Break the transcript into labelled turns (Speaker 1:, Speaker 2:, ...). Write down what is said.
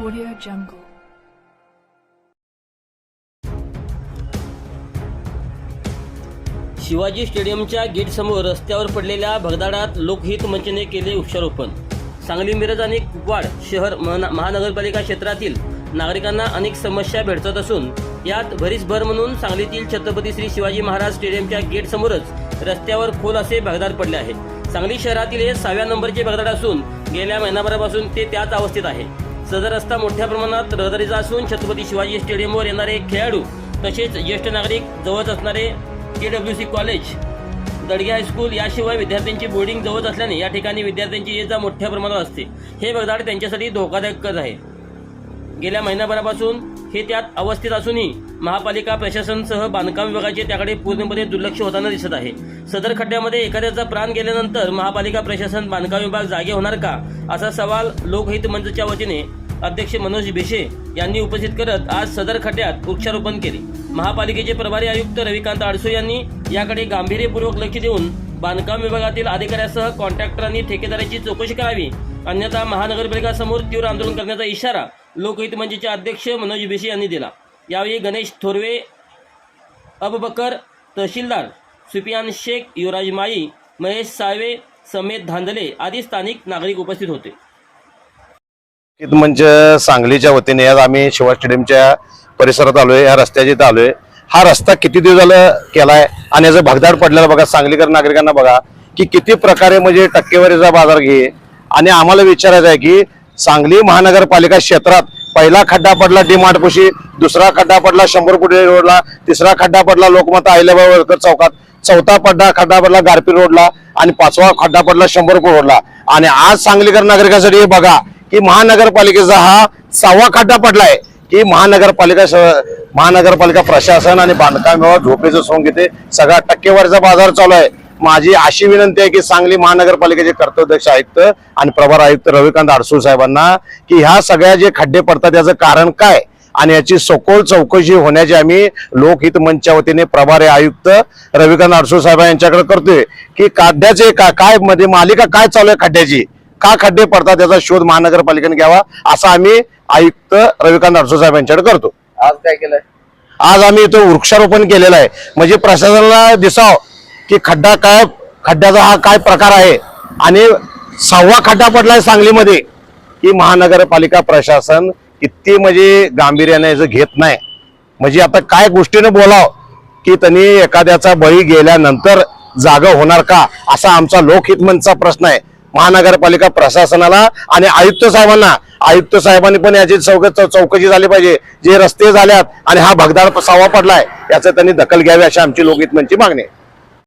Speaker 1: Audio Jungle. Shivaji स्टेडियमच्या गेटसमोर रस्त्यावर पडलेल्या भगदाडात लोकहित मंचने केले वृक्षारोपण. सांगली मिरज आणि कुपवाड शहर महानगरपालिका क्षेत्रातील नागरिकांना अनेक समस्या भेडसत असून यात भरीस भर म्हणून सांगलीतील छत्रपती श्री शिवाजी महाराज स्टेडियमच्या गेटसमोरच रस्त्यावर खोल असे भगदाड पडले आहे सांगली शहरातील हे सहाव्या नंबरचे भगदाड असून गेल्या महिनाभरापासून ते त्याच अवस्थेत आहे. सदर रस्ता मोठ्या प्रमाणात रहदारीचा असून छत्रपती शिवाजी स्टेडियमवर येणारे खेळाडू तसेच ज्येष्ठ नागरिक जवळच असणारे K W C college Dadage high school याशिवाय विद्यार्थ्यांची बोर्डिंग जवळ असल्याने या ठिकाणी विद्यार्थ्यांची ये जा मोठ्या प्रमाणात असते. हे वगदाड त्यांच्यासाठी धोकादायकच आहे. गेल्या महिनाभरापासून हे त्यात अवस्थित असूनही महापालिका प्रशासनसह बांधकाम विभागाचे त्याकडे पूर्णपणे दुर्लक्ष होताना दिसत आहे. सदर खड्ड्यामध्ये एखाद्याचा प्राण गेल्यानंतर महापालिका प्रशासन बांधकाम विभाग जागे होणार का? असा सवाल लोकहित मंचच्या वतीने अध्यक्ष मनोज भिशे यांनी उपस्थित करत आज सदर खड्ड्यात वृक्षारोपण केले. महापालिकेचे प्रभारी आयुक्त रविकांत आडसो यांनी याकडे गांभीर्यपूर्वक लक्ष देऊन बांधकाम विभागातील अधिकाऱ्यासह कॉन्ट्रॅक्टरांनी ठेकेदाराची चौकशी करावी. अन्यथा महानगरपालिकासमोर तीव्र आंदोलन करण्याचा इशारा लोकहित मंचचे अध्यक्ष मनोज भिशे यांनी दिला. यावेळी गणेश थोरवे अबबकर तहसीलदार सुपियान शेख युवराज माई महेश साळवे समेत धांदले आदी स्थानिक नागरिक उपस्थित होते.
Speaker 2: म्हणजे मंच सांगलीच्या वतीने आज आम्ही शिवा स्टेडियमच्या परिसरात आलोय या रस्त्याच्या इथं आलोय. हा रस्ता किती दिवस झालं केलाय? आणि याचं भगदाड पडलेलं बघा सांगलीकर नागरिकांना बघा की किती प्रकारे म्हणजे टक्केवारीचा बाजार घे. आणि आम्हाला विचारायचं आहे की सांगली महानगरपालिका क्षेत्रात पहिला खड्डा पडला डीमार्टपाशी दुसरा खड्डा पडला शंभर कोटी रोडला तिसरा खड्डा पडला लोकमाता आहिल्याबाई होळकर चौकात चौथा पड्डा खड्डा पडला गारपी रोडला आणि पाचवा खड्डा पडला शंभर रोडला. आणि आज सांगलीकर नागरिकांसाठी बघा की महानगरपालिकेचा हा सहावा खड्डा पडलाय. की महानगरपालिका महानगरपालिका प्रशासन आणि बांधकाम विभाग झोपेचं सोंग घेते. सगळा टक्केवारीचा बाजार चालू आहे. माझी अशी विनंती आहे की सांगली महानगरपालिकेचे कर्तव्यदक्ष आयुक्त आणि प्रभार आयुक्त रविकांत आडसूळ साहेबांना की ह्या सगळ्या जे खड्डे पडतात याचं कारण काय? आणि याची सखोल चौकशी होण्याची आम्ही लोकहित मंचच्या वतीने प्रभारी आयुक्त रविकांत आडसूळ साहेब यांच्याकडे करतोय. की खड्ड्याचे का काय मध्ये मालिका काय चालू आहे खड्ड्याची? का खड्डे पडतात याचा शोध महानगरपालिकेने घ्यावा असा आम्ही आयुक्त रविकांत अडसूळ साहेब यांच्याकडे करतो.
Speaker 3: आज काय केलंय?
Speaker 2: आज आम्ही इथं वृक्षारोपण केलेलं आहे. म्हणजे प्रशासनाला दिसाव की खड्डा काय खड्ड्याचा हा काय प्रकार आहे. आणि सहावा खड्डा पडलाय सांगलीमध्ये की महानगरपालिका प्रशासन किती म्हणजे गांभीर्याने याचं घेत नाही. म्हणजे आता काय गोष्टीने बोलाव की त्यांनी एखाद्याचा बळी गेल्यानंतर जागा होणार का असा आमचा लोकहित मंचचा प्रश्न आहे. महानगरपालिका प्रशासनाला आणि आयुक्त साहेबांना. आयुक्त साहेबांनी पण याची चौक चौकशी झाली पाहिजे. जे रस्ते झाल्यात आणि हा भगदाड सावा पडलाय याचं त्यांनी दखल घ्यावी अशी आमची लोकहितमनची मागणी आहे.